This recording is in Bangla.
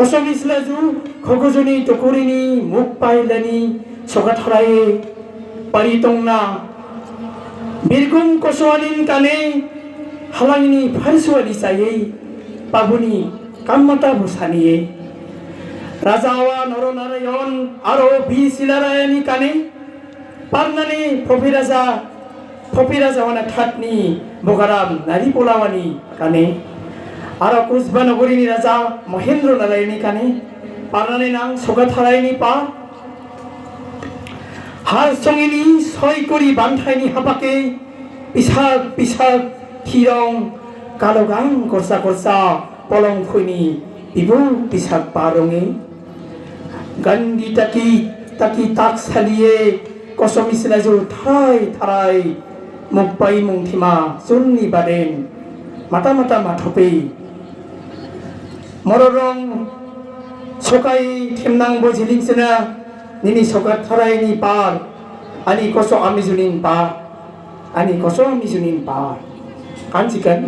কসম ইসলাজু খগজনি, টকুরিনি, মুখ পাইলানি সগাথরায়ে পারিতংনা। বীরগুম কসওয়ালিন কানে হালাঙিনি ফারসুয়ালি চাইয়ে পাবুনি কামমাতা ভুসানিয়ে রাজাওয়া নরনারায়ণ, আরও বি শিলারায়ণী কানে, পারনানি ফফিরাজা ফফিরাজা মানে ঠাটনি, বগারাম নারী পোলাওয়ানি কানে। নগরীনি রাজা মহেন্দ্র নারায়ণী কানে। পারনানি নাং সগাথারায়নি পা। হার সঙ্গিনী ছয় করি বান্ধাইনি হাপাকে। পিসাক পিসাক থিরং কালো গাং করসা করসা পলং ফৈনি বিবু পিসাক পারঙে গান্ডি তাকি তাকি তাক সালিয়ে কসম ইসলাজু থারাই থারাই মুখ পাই মুংথিমা চুন্নি বাদেন। মাতা মাতা মররং সকাই থেমনাং বজিলিংসেনা নিনি সকার থারাইনি পার, আনি কস আমি জুনিন পার, আনি কস আমি জুনিন পার। কানজিকান